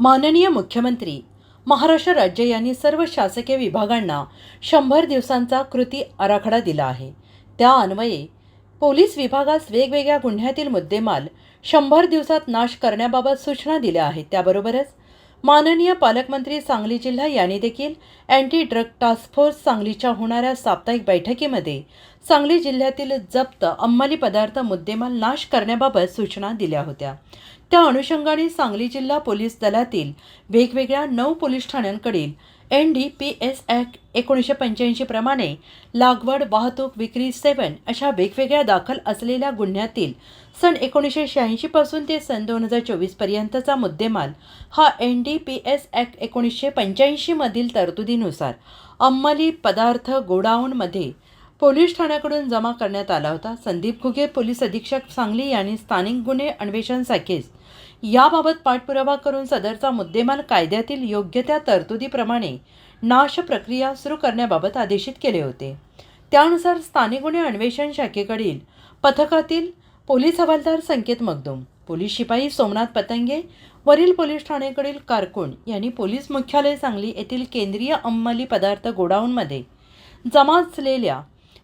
माननीय मुख्यमंत्री महाराष्ट्र राज्य यांनी सर्व शासकीय विभागांना शंभर दिवसांचा कृती आराखडा दिला आहे. त्या अन्वये पोलीस विभागास वेगवेगळ्या गुन्ह्यातील मुद्देमाल शंभर दिवसात नाश करण्याबाबत सूचना दिल्या आहेत. त्याबरोबरच माननीय पालकमंत्री सांगली जिल्हा यांनी देखील अँटी ड्रग टास्क फोर्स सांगलीच्या होणाऱ्या साप्ताहिक बैठकीमध्ये सांगली जिल्ह्यातील जप्त अंमली पदार्थ मुद्देमाल नाश करण्याबाबत सूचना दिल्या होत्या. त्या अनुषंगाने सांगली जिल्हा पोलीस दलातील वेगवेगळ्या नऊ police ठाण्यांकडील N D P S act एकोणीसशे पंच्याऐंशी प्रमाणे लागवड वाहतूक विक्री सेवन अशा वेगवेगळ्या दाखल असलेल्या गुन्ह्यातील सन एकोणीसशे शहाऐंशीपासून ते सन दोन हजार चोवीसपर्यंतचा मुद्देमाल हा N D P S act एकोणीसशे पंच्याऐंशीमधील तरतुदीनुसार अंमली पदार्थ गोडाऊनमध्ये पोलीस ठाण्याकडून जमा करण्यात आला होता. संदीप घुगे पोलीस अधीक्षक सांगली यांनी स्थानिक गुन्हे अन्वेषण शाखेस याबाबत पाठपुरावा करून सदरचा मुद्देमाल कायद्यातील योग्य त्या तरतुदीप्रमाणे नाश प्रक्रिया सुरू करण्याबाबत आदेशित केले होते. त्यानुसार स्थानिक गुन्हे अन्वेषण शाखेकडील पथकातील पोलीस हवालदार संकेत मगदुम पोलीस शिपाई सोमनाथ पतंगे वरील पोलीस ठाणेकडील कारकुण यांनी पोलीस मुख्यालय सांगली येथील केंद्रीय अंमली पदार्थ गोडाऊनमध्ये जमा असलेल्या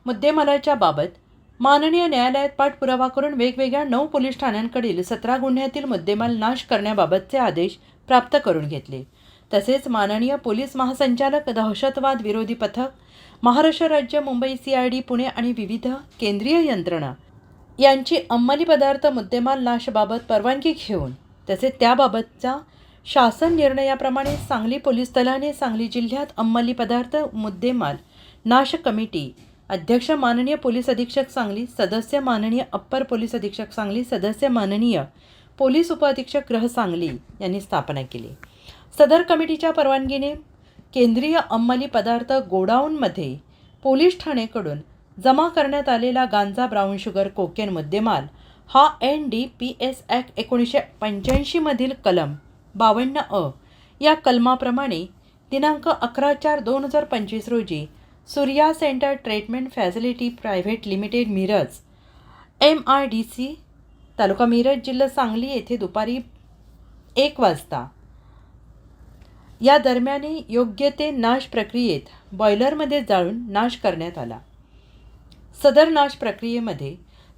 मुद्देमालाच्या बाबत माननीय न्यायालयात पाठपुरावा करून वेगवेगळ्या नऊ पोलीस ठाण्यांकडील सतरा गुन्ह्यातील मुद्देमाल नाश करण्याबाबतचे आदेश प्राप्त करून घेतले. तसेच माननीय पोलीस महासंचालक दहशतवाद विरोधी पथक महाराष्ट्र राज्य Mumbai C I D Pune आणि विविध केंद्रीय यंत्रणा यांची अंमली पदार्थ मुद्देमाल नाशबाबत परवानगी घेऊन तसेच त्याबाबतचा शासन निर्णयाप्रमाणे सांगली पोलीस दलाने सांगली जिल्ह्यात अंमली पदार्थ मुद्देमाल नाश कमिटी अध्यक्ष माननीय पोलीस अधीक्षक सांगली सदस्य माननीय अप्पर पोलीस अधीक्षक सांगली सदस्य माननीय पोलीस उपअधीक्षक ग्रह सांगली यांनी स्थापना केली. सदर कमिटीच्या परवानगीने केंद्रीय अंमली पदार्थ गोडाऊनमध्ये पोलीस ठाणेकडून जमा करण्यात आलेला गांजा ब्राऊन शुगर कोकेन मुद्देमाल हा N D P S act एकोणीसशे पंच्याऐंशीमधील कलम बावन्न अ या कलमाप्रमाणे दिनांक अकरा चार दोन हजार पंचवीस रोजी Surya centre treatment facility private limited Miraj. M I D C तालुका मिरज जिल्हा सांगली येथे दुपारी एक वाजता. या दरम्याने योग्य ते नाश प्रक्रियेत बॉयलरमध्ये जाळून नाश करण्यात आला. सदर नाश प्रक्रियेमध्ये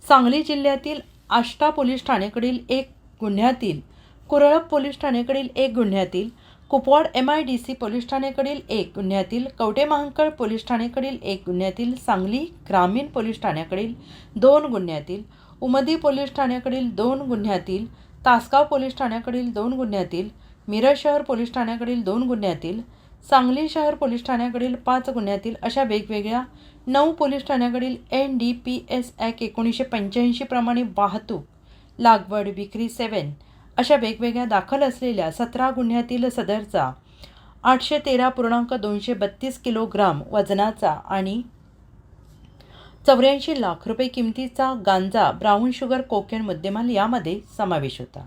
सांगली जिल्ह्यातील आष्टा पोलीस ठाण्याकडील एक गुन्ह्यातील कुरळप पोलीस ठाण्याकडील एक गुन्ह्यातील Kupwad M I D C police ठाणेकडील एक गुन्ह्यातील कवटेमहांकळ पोलीस ठाणेकडील एक गुन्ह्यातील सांगली ग्रामीण पोलीस ठाण्याकडील दोन गुन्ह्यातील उमदी पोलीस ठाण्याकडील दोन गुन्ह्यातील तासगाव पोलीस ठाण्याकडील दोन गुन्ह्यातील मिरज शहर पोलीस ठाण्याकडील दोन गुन्ह्यातील सांगली शहर पोलीस ठाण्याकडील पाच गुन्ह्यातील अशा वेगवेगळ्या नऊ police ठाण्याकडील N D P S act एकोणीसशे पंच्याऐंशी प्रमाणे वाहतूक लागवड विक्री सेवन अशा वेगवेगळ्या दाखल असलेल्या सतरा गुन्ह्यातील सदरचा आठशे तेरा पूर्णांक दोनशे बत्तीस किलोग्राम वजनाचा आणि चौऱ्याऐंशी लाख रुपये किमतीचा गांजा ब्राऊन शुगर कोकेन मुद्देमाल यामध्ये समावेश होता.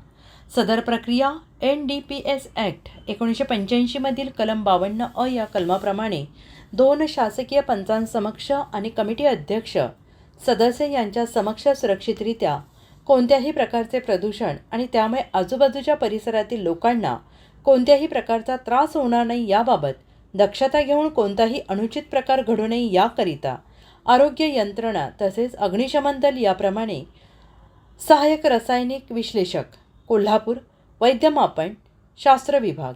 सदर प्रक्रिया N D P S act एकोणीसशे पंच्याऐंशीमधील कलम बावन्न अ या कलमाप्रमाणे दोन शासकीय पंचांसमक्ष आणि कमिटी अध्यक्ष सदस्य यांच्या समक्ष सुरक्षितरित्या कोणत्याही प्रकारचे प्रदूषण आणि त्यामुळे आजूबाजूच्या परिसरातील लोकांना कोणत्याही प्रकारचा त्रास होणार नाही याबाबत दक्षता घेऊन कोणताही अनुचित प्रकार घडू नये याकरिता आरोग्य यंत्रणा तसेच अग्निशमन दल याप्रमाणे सहाय्यक रासायनिक विश्लेषक कोल्हापूर वैद्यमापन शास्त्र विभाग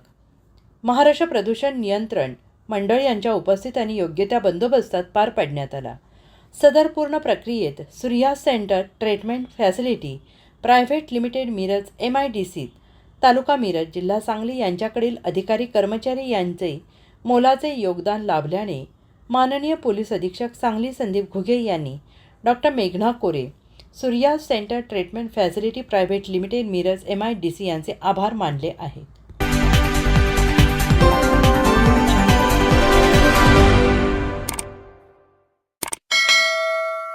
महाराष्ट्र प्रदूषण नियंत्रण मंडळ यांच्या उपस्थित आणि योग्य त्या बंदोबस्तात पार पाडण्यात आला. सदर पूर्ण प्रक्रियेत Surya centre treatment facility private limited Miraj M I D C तालुका मिरज जिल्हा सांगली यांच्याकडील अधिकारी कर्मचारी यांचे मोलाचे योगदान लाभल्याने माननीय पोलीस अधीक्षक सांगली संदीप घुगे यांनी डॉक्टर मेघना Kore Surya centre treatment facility private limited Miraj M I D C यांचे आभार मानले आहेत.